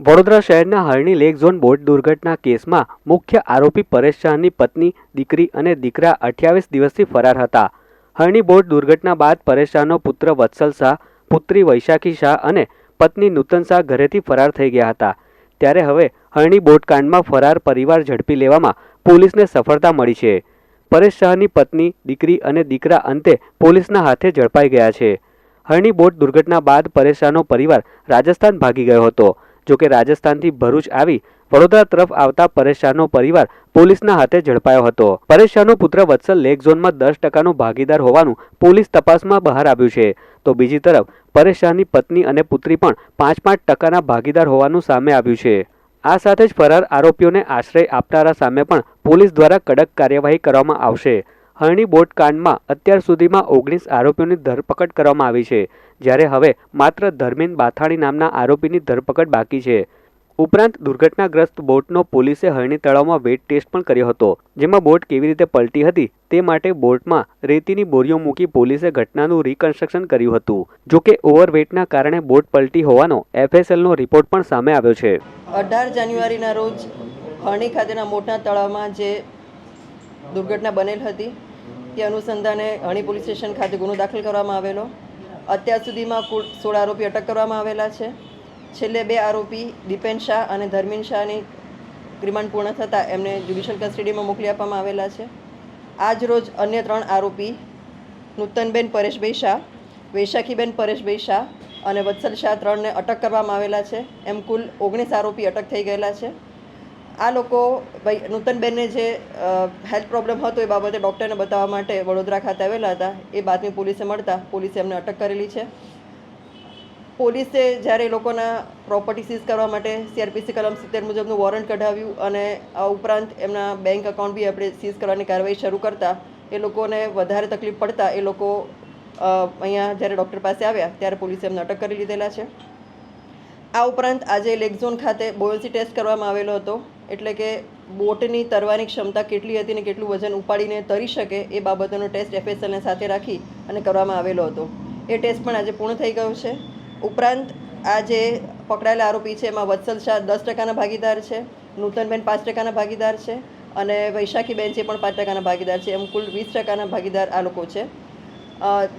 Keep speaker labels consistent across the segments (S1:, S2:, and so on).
S1: વડોદરા શહેરના હરણી lake zone boat દુર્ઘટના કેસમાં મુખ્ય આરોપી પરેશ શાહની પત્ની, દીકરી અને દીકરા અઠ્યાવીસ દિવસથી ફરાર હતા. હરણી બોટ દુર્ઘટના બાદ પરેશ શાહનો પુત્ર વત્સલ શાહ, પુત્રી વૈશાખી શાહ અને પત્ની નૂતન શાહ ઘરેથી ફરાર થઈ ગયા હતા. ત્યારે હવે હરણી બોટકાંડમાં ફરાર પરિવાર ઝડપી લેવામાં પોલીસને સફળતા મળી છે. પરેશ શાહની પત્ની, દીકરી અને દીકરા અંતે પોલીસના હાથે ઝડપાઈ ગયા છે. હરણી બોટ દુર્ઘટના બાદ પરેશ શાહનો પરિવાર રાજસ્થાન ભાગી ગયો હતો. જોકે રાજસ્થાનથી ભરૂચ આવી વડોદરા તરફ આવતા પરેશ શાહનો પરિવાર પોલીસના હાથે ઝડપાયો હતો. પરેશ શાહનો પુત્ર વત્સલ લેક ઝોનમાં દસ ટકાનો ભાગીદાર હોવાનું પોલીસ તપાસમાં બહાર આવ્યું છે. તો બીજી તરફ પરેશ શાહની પત્ની અને પુત્રી પણ પાંચ પાંચ ટકાના ભાગીદાર હોવાનું સામે આવ્યું છે. આ સાથે જ ફરાર આરોપીઓને આશ્રય આપનારા સામે પણ પોલીસ દ્વારા કડક કાર્યવાહી કરવામાં આવશે. હરણી બોટ કાંડમાં અત્યાર સુધીમાં ઓગણીસ આરોપીઓની ધરપકડ કરવામાં આવી છે, જ્યારે હવે માત્ર ધર્મેન બાથાણી નામના આરોપીની ધરપકડ બાકી છે. ઉપરાંત દુર્ઘટનાગ્રસ્ત બોટનો પોલીસે હરણી તળાવમાં વેટ ટેસ્ટ પણ કર્યો હતો, જેમાં બોટ કેવી રીતે પલટી હતી તે માટે બોટમાં રેતીની બોરીઓ મૂકી પોલીસે ઘટનાનું રિકન્સ્ટ્રક્શન કર્યું હતું. જોકે ઓવરવેટના કારણે બોટ પલટી હોવાનો એફએસએલનો રિપોર્ટ પણ સામે આવ્યો છે.
S2: અઢાર જાન્યુઆરીના રોજ હરણી ખાતેના મોટા તળાવમાં જે દુર્ઘટના બનેલ હતી તે અનુસંધાને હણી પોલીસ સ્ટેશન ખાતે ગુનો દાખલ કરવામાં આવેલો. અત્યાર સુધીમાં કુલ સોળ આરોપી અટક કરવામાં આવેલા છે. છેલ્લે બે આરોપી દીપેન શાહ અને ધર્મીન શાહની રિમાન્ડ પૂર્ણ થતાં એમને જ્યુડિશિયલ કસ્ટડીમાં મોકલી આપવામાં આવેલા છે. આજ રોજ અન્ય ત્રણ આરોપી નૂતનબેન પરેશભાઈ શાહ, વૈશાખીબેન પરેશભાઈ શાહ અને વત્સલ શાહ ત્રણને અટક કરવામાં આવેલા છે. એમ કુલ ઓગણીસ આરોપી અટક થઈ ગયેલા છે. આ લોકો, ભાઈ નૂતનબેનને જે હેલ્થ પ્રોબ્લેમ હતો એ બાબતે ડૉક્ટરને બતાવવા માટે વડોદરા ખાતે આવેલા હતા. એ બાતમી પોલીસે મળતા, પોલીસે એમને અટક કરેલી છે. પોલીસે જ્યારે એ લોકોના પ્રોપર્ટી સીઝ કરવા માટે સીઆરપીસી કલમ સિત્તેર મુજબનું વોરંટ કઢાવ્યું અને આ ઉપરાંત એમના બેંક એકાઉન્ટ બી આપણે સીઝ કરવાની કાર્યવાહી શરૂ કરતા, એ લોકોને વધારે તકલીફ પડતા એ લોકો અહીંયા જ્યારે ડૉક્ટર પાસે આવ્યા, ત્યારે પોલીસે એમને અટક કરી લીધેલા છે. આ ઉપરાંત આજે લેગઝોન ખાતે બોયન્સી ટેસ્ટ કરવામાં આવેલો હતો. એટલે કે બોટની તરવાની ક્ષમતા કેટલી હતી ને કેટલું વજન ઉપાડીને તરી શકે એ બાબતોનો ટેસ્ટ એફએસએલને સાથે રાખી અને કરવામાં આવેલો હતો. એ ટેસ્ટ પણ આજે પૂર્ણ થઈ ગયો છે. ઉપરાંત આ જે પકડાયેલા આરોપી છે એમાં વત્સલ શાહ દસ ટકાના ભાગીદાર છે, નૂતનબેન પાંચ ટકાના ભાગીદાર છે અને વૈશાખીબેન છે પણ પાંચ ટકાના ભાગીદાર છે. એમ કુલ વીસ ટકાના ભાગીદાર આ લોકો છે.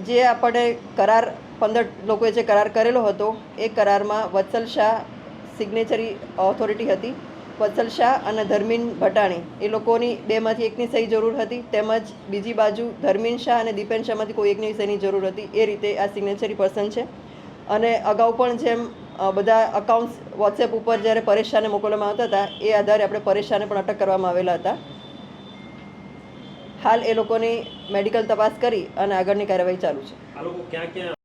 S2: જે આપણે કરાર પંદર લોકોએ જે કરાર કરેલો હતો, એ કરારમાં વત્સલ શાહ સિગ્નેચરી ઓથોરિટી હતી. વત્સલ શાહ અને ધર્મીન ભટાણી. એ લોકોની બેમાંથી એકની સહી જરૂર હતી, તેમજ બીજી બાજુ ધર્મીન શાહ અને દીપેન શાહમાંથી કોઈ એકની સહીની જરૂર હતી. એ રીતે આ સિગ્નેચરી પર્સન છે. અને અગાઉ પણ જેમ બધા અકાઉન્ટ્સ વોટ્સએપ ઉપર જ્યારે પરેશ શાહને મોકલવામાં આવતા હતા, એ આધારે આપણે પરેશ શાહને પણ અટક કરવામાં આવેલા હતા. હાલ એ લોકોની મેડિકલ તપાસ કરી અને આગળની કાર્યવાહી ચાલુ છે.